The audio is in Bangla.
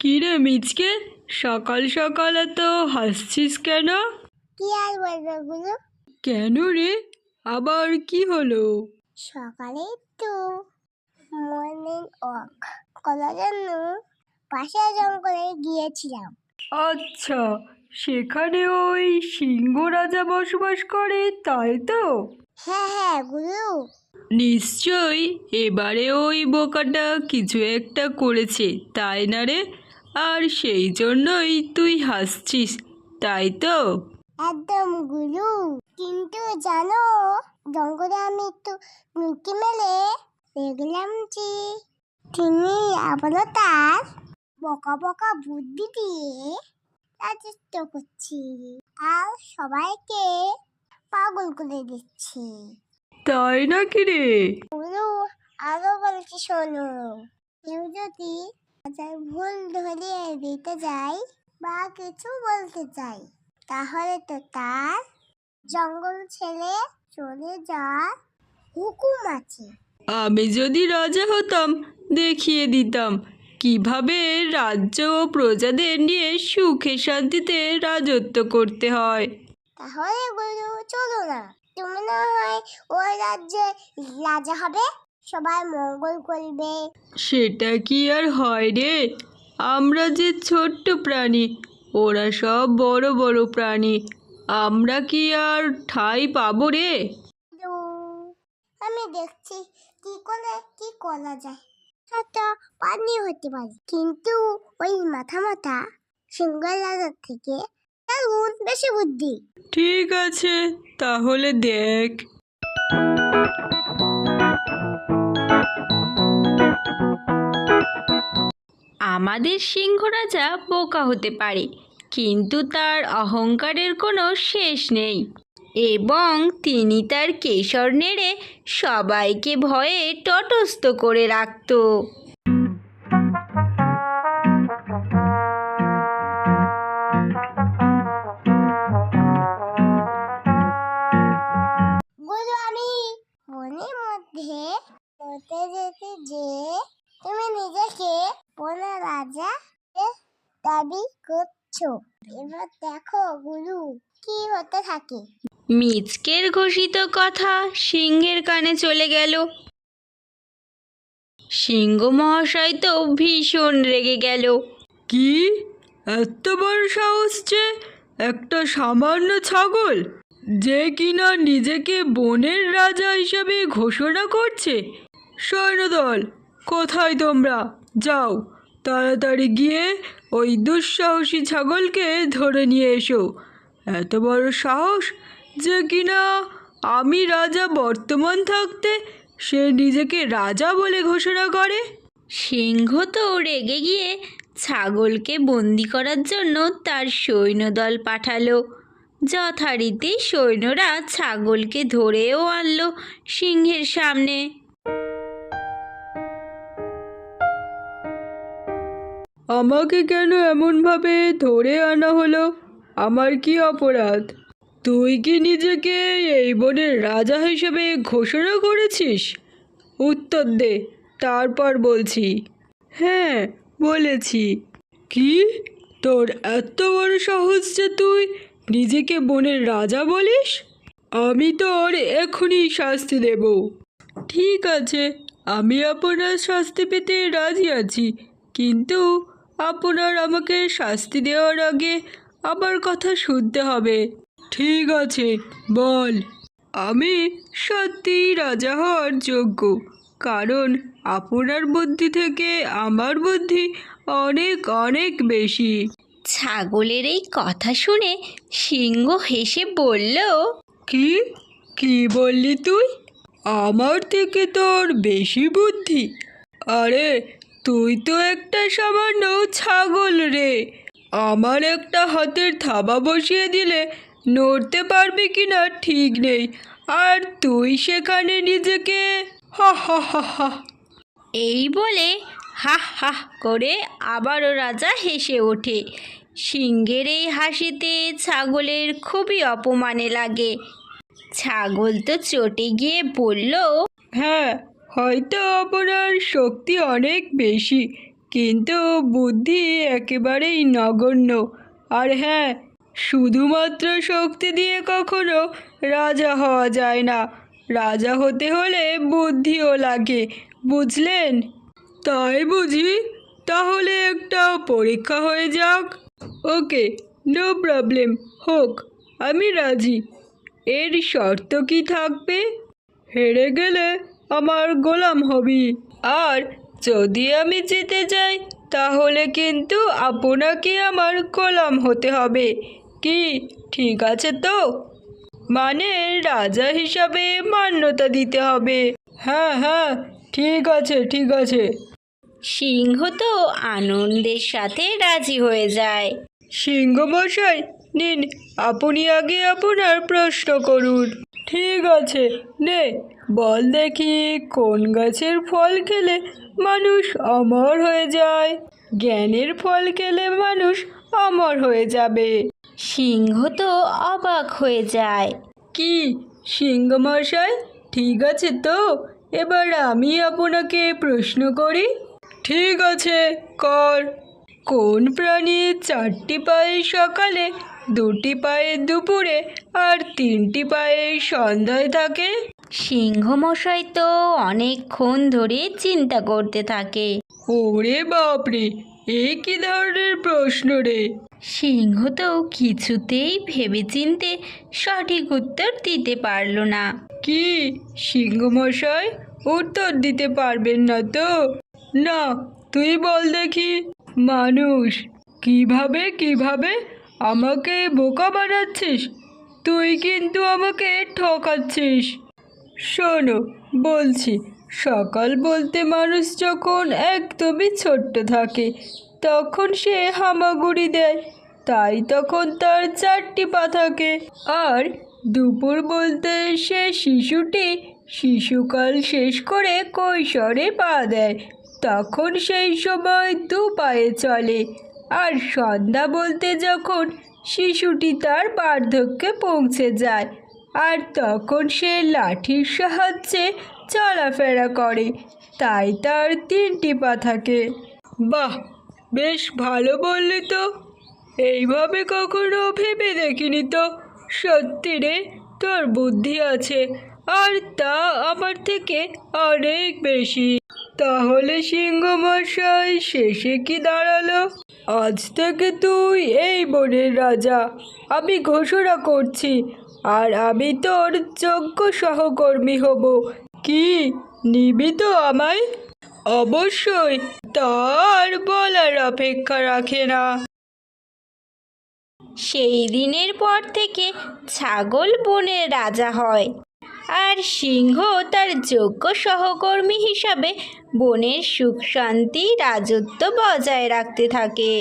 কিরে মিচকে? সকাল সকাল এত হাসছিস কেন? কি আর বলব গুরু কেন রে? আবার কি হলো? সকালে একটু মর্নিং ওয়াক করার জন্য পাশের জঙ্গলে গিয়েছিলাম। আচ্ছা সেখানে ওই সিংহ রাজা বসবাস করে তাই তো? হ্যাঁ হ্যাঁ গুরু। নিশ্চয়ই এবারে ওই বোকাটা কিছু একটা করেছে তাই না রে? আর সেই জন্যই তুই হাসছিস তাই তো? একদম গুরু। কিন্তু জানো জঙ্গলে আমি একটু মুক্তি মেলে দেখলাম যে তিনি আবারও তার বকা বকা বুদ্ধি দিয়ে রাজত্ব করছি। আর সবাইকে পাগল করে দিচ্ছি। তাই নাকি রে? গুরু আরও বলছি শোনো কেউ যদি তার ভুল ধরিয়ে দিতে যাই বা কিছু বলতে চাই। তাহলে তো তার জঙ্গল ছেড়ে চলে যাওয়ার হুকুম আছে। আমি যদি রাজা হতাম দেখিয়ে দিতাম কীভাবে রাজ্য ও প্রজাদের নিয়ে সুখে শান্তিতে রাজত্ব করতে হয়। তাহলে গুরু চলো না। তুমি না হয় ওই রাজ্যে রাজা হবে? সবাই মঙ্গল করবে। সেটা কি আর হয় রে? আমরা যে ছোট্ট প্রাণী ওরা সব বড় বড় প্রাণী। আমরা কি আর ঠাই পাবো রে? আমি দেখছি কি করে কি করা যায়। একটা পানি হতে পারে। কিন্তু ওই মাথা মাথা রাজার থেকে তার গুণ বেশি বুদ্ধি। ঠিক আছে তাহলে দেখ। আমাদের সিংহ রাজা বোকা হতে পারে, কিন্তু তার অহংকারের কোনো শেষ নেই। এবং তিনি তার কেশর নেড়ে সবাইকে ভয়ে তটস্থ করে রাখত। এবার দেখো গুরু কি হতে থাকে? মিচকের ঘোষিত কথা সিংহের কানে চলে গেল। সিংহ মহাশয় তো ভীষণ রেগে গেল। কি? এত বড় সাহস যে একটা সামান্য ছাগল যে কিনা নিজেকে বনের রাজা হিসাবে ঘোষণা করছে। সৈন্যদল কোথায় তোমরা? যাও। তাড়াতাড়ি গিয়ে ওই দুঃসাহসী ছাগলকে ধরে নিয়ে এসো। এত বড় সাহস যে কিনা আমি রাজা বর্তমান থাকতে সে নিজেকে রাজা বলে ঘোষণা করে। সিংহ তো রেগে গিয়ে ছাগলকে বন্দি করার জন্য তার সৈন্যদল পাঠালো। যথারীতি সৈন্যরা ছাগলকে ধরেও আনলো সিংহের সামনে। আমাকে কেন এমনভাবে ধরে আনা হলো? আমার কি অপরাধ? তুই কি নিজেকে এই বনের রাজা হিসেবে ঘোষণা করেছিস? উত্তর দে, তারপর বলছি। হ্যাঁ বলেছি। কি? তোর এত বড় সহজ যে তুই নিজেকে বনের রাজা বলিস? আমি তোর এখনই শাস্তি দেব। ঠিক আছে, আমি আপনার শাস্তি পেতে রাজি আছি, কিন্তু আপনার আমাকে শাস্তি দেওয়ার আগে আমার কথা শুনতে হবে। ঠিক আছে বল। আমি সত্যিই রাজা হওয়ার যোগ্য কারণ আপনার বুদ্ধি থেকে আমার বুদ্ধি অনেক অনেক বেশি। ছাগলের এই কথা শুনে সিংহ হেসে বলল কি? কি বললি তুই? আমার থেকে তোর বেশি বুদ্ধি। আরে তুই তো একটা সামান্য ছাগল রে। আমার একটা হাতের থাবা বসিয়ে দিলে নড়তে পারবি কি না ঠিক নেই। আর তুই সেখানে নিজেকে হা হা হা হা। এই বলে হা হা করে আবারও রাজা হেসে ওঠে। সিংহের এই হাসিতে ছাগলের খুবই অপমানে লাগে। ছাগল তো চটে গিয়ে বলল হ্যাঁ হয়তো আপনার শক্তি অনেক বেশি, কিন্তু বুদ্ধি একেবারেই নগণ্য। আর হ্যাঁ শুধুমাত্র শক্তি দিয়ে কখনো রাজা হওয়া যায় না। রাজা হতে হলে বুদ্ধিও লাগে, বুঝলেন? তাই বুঝি? তাহলে একটা পরীক্ষা হয়ে যাক। ওকে, নো প্রবলেম, হোক, আমি রাজি। এর শর্ত কি থাকবে? হেরে গেলে আমার গোলাম হবি। আর যদি আমি জিতে যাই তাহলে কিন্তু আপনাকে আমার গোলাম হতে হবে। কি ঠিক আছে তো? মানে রাজা হিসাবে মান্যতা দিতে হবে। হ্যাঁ হ্যাঁ ঠিক আছে ঠিক আছে। সিংহ তো আনন্দের সাথে রাজি হয়ে যায়। সিংহ মশাই নিন আপনি আগে আপনার প্রশ্ন করুন। ঠিক আছে নে। বল দেখি কোন গাছের ফল খেলে মানুষ অমর হয়ে যায়? জ্ঞানের ফল খেলে মানুষ অমর হয়ে যাবে। সিংহ তো অবাক হয়ে যায়। কি সিংহ মশাই? ঠিক আছে তো এবার আমি আপনাকে প্রশ্ন করি। ঠিক আছে কর। কোন প্রাণী চারটি পায়ে সকালে দুটি পায়ে দুপুরে আর তিনটি পায়ে সন্ধ্যায় থাকে। সিংহমশাই তো অনেকক্ষণ ধরে চিন্তা করতে থাকে। ওরে বাপরে এ কি ধরনের প্রশ্ন রে? সিংহ তো কিছুতেই ভেবেচিন্তে সঠিক উত্তর দিতে পারল না। কি? সিংহ মশাই উত্তর দিতে পারবেন না তো? না তুই বল দেখি। মানুষ কীভাবে কীভাবে আমাকে বোকা বানাচ্ছিস? তুই কিন্তু আমাকে ঠকাচ্ছিস। শোনো, বলছি, সকাল বলতে মানুষ যখন একদমই ছোট্ট থাকে, তখন সে হামাগুড়ি দেয়। তাই তখন তার চারটি পা থাকে। আর দুপুর বলতে সে শিশুটি শিশুকাল শেষ করে কৈশোরে পা দেয়। তখন সেই সময় দু পায়ে চলে। আর সন্ধ্যা বলতে যখন শিশুটি তার বার্ধক্যে পৌঁছে যায়, আর তখন সে লাঠির সাহায্যে চলাফেরা করে, তাই তার তিনটি পা থাকে। বাহ, বেশ ভালো বললি তো। এইভাবে কখনো ভেবে দেখিনি তো। সত্যি রে, তোর বুদ্ধি আছে। আর তা আমার থেকে অনেক বেশি। তাহলে সিংহ মশাই শেষে কি দাঁড়াল? আজ থেকে তুই এই বনের রাজা। আমি ঘোষণা করছি, আর আমি তোর যোগ্য সহকর্মী হব। কি, নিবি তো আমায়? অবশ্যই, তার বলার অপেক্ষা রাখে না। সেই দিনের পর থেকে ছাগল বনের রাজা হয়। আর সিংহ তার যোগ্য সহকর্মী হিসাবে বনের সুখ শান্তি রাজত্ব বজায় রাখতে থাকে।